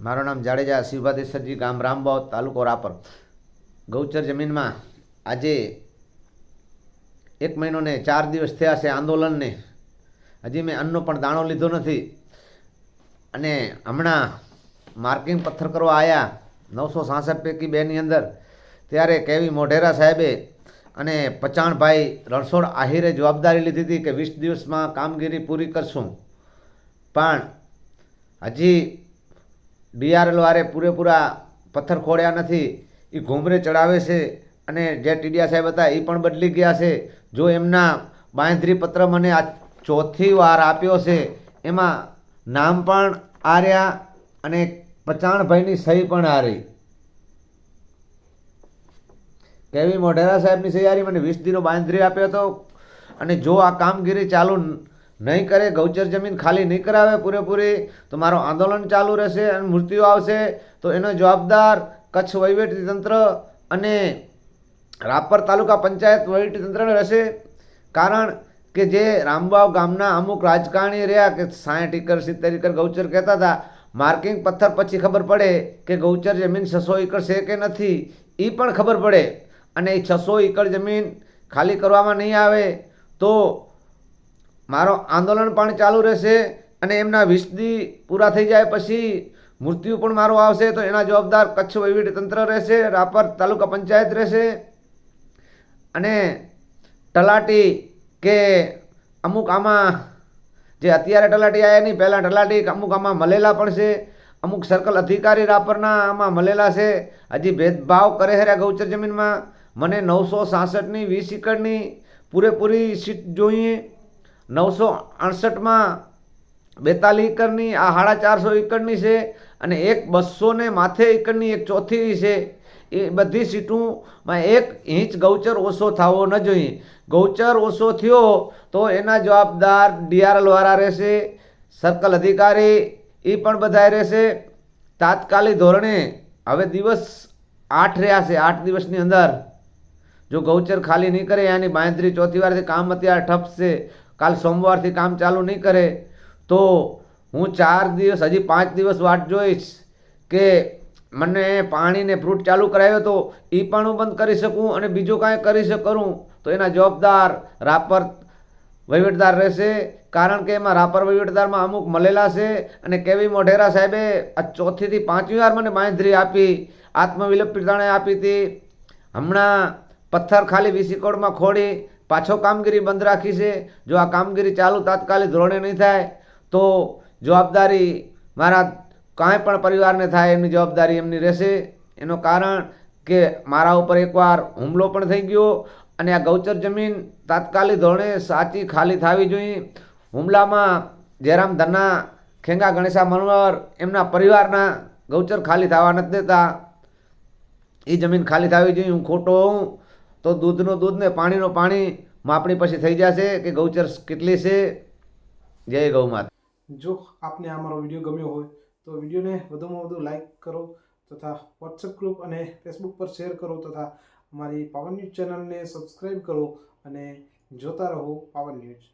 મારું નામ જાડેજા શિવભાદેશ્વરજી ગામ રામબાવ, તાલુકો રાપર. ગૌચર જમીનમાં આજે એક મહિનો ને ચાર દિવસ થયા છે આંદોલનને. હજી મેં અન્નનો પણ દાણો લીધો નથી. અને હમણાં માર્કિંગ પથ્થર કરવા આવ્યા નવસો સાસઠ પૈકી બેની અંદર. ત્યારે કેવી મોઢેરા સાહેબે અને પચાણભાઈ રણછોડ આહિરે જવાબદારી લીધી હતી કે વીસ દિવસમાં કામગીરી પૂરી કરશું. પણ હજી ડીઆરએલ વારે પૂરેપૂરા પથ્થર ખોડ્યા નથી. એ ઘૂમરે ચડાવે છે અને જે ટીડિયા સાહેબ હતા એ પણ બદલી ગયા છે. જો એમના બાંધરી પત્ર મને આ ચોથી વાર આપ્યો છે, એમાં નામ પણ આર્યા અને પચાણભાઈની સહી પણ હારી. કેવી મોઢેરા સાહેબની સહી મને વીસ દિનો બાંધરી આપ્યો હતો અને જો આ કામગીરી ચાલુ નહીં કરે, ગૌચર જમીન ખાલી નહીં કરાવે પૂરેપૂરી, તો મારો આંદોલન ચાલુ રહેશે અને મૃત્યુ આવશે. તો એનો જવાબદાર કચ્છ વહીવટી તંત્ર અને રાપર તાલુકા પંચાયત વહીવટી તંત્રને રહેશે. કારણ કે જે રામબાવ ગામના અમુક રાજકારણી રહ્યા કે સાઠ એકર, સિત્તેર એકર ગૌચર કહેતા હતા, માર્કિંગ પથ્થર પછી ખબર પડે કે ગૌચર જમીન છસો એકર છે કે નથી એ પણ ખબર પડે. અને એ છસો એકર જમીન ખાલી કરવામાં નહીં આવે, તો મારો આંદોલન પણ ચાલુ રહેશે અને એમના વિસદી પૂરા થઈ જાય પછી મૃત્યુ પણ મારો આવશે, તો એના જવાબદાર કચ્છ તંત્ર રહેશે, રાપર તાલુકા પંચાયત રહેશે. અને તલાટી કે અમુક આમાં જે અત્યારે તલાટી આવ્યા નહીં, પહેલાં તલાટી અમુક આમાં મળેલા પણ છે. અમુક સર્કલ અધિકારી રાપરના આમાં મળેલા છે. હજી ભેદભાવ કરે છે ગૌચર જમીનમાં. મને નવસો સાસઠની, વીસ એકરની પૂરેપૂરી સીટ જોઈએ. નવસો અડસઠમાં બેતાલીસ એકરની આ સાડા ચારસો એકરની છે અને એક બસો ને માથે એકરની એક ચોથી છે. એ બધી સીટોમાં એક ઇંચ ગૌચર ઓછો થવો ન જોઈએ. ગૌચર ઓછો થયો તો એના જવાબદાર ડીઆરએલ વાળા રહેશે, સર્કલ અધિકારી એ પણ બધાય રહેશે. તાત્કાલિક ધોરણે હવે દિવસ આઠ રહ્યા છે, આઠ દિવસની અંદર. જો ગૌચર ખાલી નહીં કરે, એની બાંધરી ચોથી વારથી કામ અત્યારે ઠપ છે કાલ સોમવારથી કામ ચાલુ નહીં કરે, તો હું ચાર દિવસ, હજી પાંચ દિવસ વાટ જોઈશ કે મને પાણીને ફ્રૂટ ચાલુ કરાવ્યો તો એ પણ હું બંધ કરી શકું અને બીજું કાંઈ કરી શકું તો એના જવાબદાર રાપર વહીવટદાર રહેશે, કારણ કે એમાં રાપર વહીવટદારમાં અમુક મળેલા છે અને કેવી મોઢેરા સાહેબે આ ચોથીથી પાંચમી વાર મને બાંધરી આપી આત્મવિલપિતાણે આપી હતી. હમણાં પથ્થર ખાલી વીસીકોડમાં ખોડી પાછો કામગીરી બંધ રાખી છે. જો આ કામગીરી ચાલુ તાત્કાલિક ધોરણે નહીં થાય, તો જવાબદારી મારા કાંઈ પણ પરિવારને થાય, એમની જવાબદારી એમની રહેશે. એનું કારણ કે મારા ઉપર એકવાર હુમલો પણ થઈ ગયો અને આ ગૌચર જમીન તાત્કાલિક ધોરણે સાચી ખાલી થવી જોઈએ. હુમલામાં જયરામ ધન્ના, ખેંગા ગણેશા મનોહર એમના પરિવારના ગૌચર ખાલી થવા નથી દેતા. એ જમીન ખાલી થવી જોઈએ. હું ખોટો હોઉં તો દૂધનું દૂધ ને પાણીનું પાણી માપણી પછી થઈ જશે કે ગૌચર કેટલી છે? જય ગૌ માતા જો આપને આ મારો વીડિયો ગમ્યો હોય તો વિડીયોને વધુમાં વધુ લાઈક કરો તથા વોટ્સએપ ગ્રુપ અને ફેસબુક પર શેર કરો તથા અમારી પાવન ન્યૂઝ ચેનલને સબસ્ક્રાઈબ કરો અને જોતા રહો પાવન ન્યૂઝ.